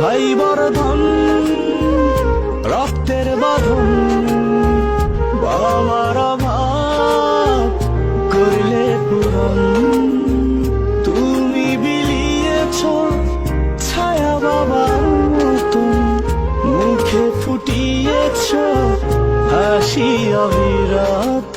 ভাই বর্ধন রক্তের বাঁধন, বাবার করলে পূরণ। তুমি বিলিয়েছ ছায়া বাবার মতন মুখে ফুটিয়েছ হাসি অবিরত।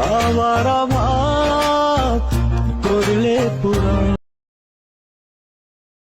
করলে পূরণ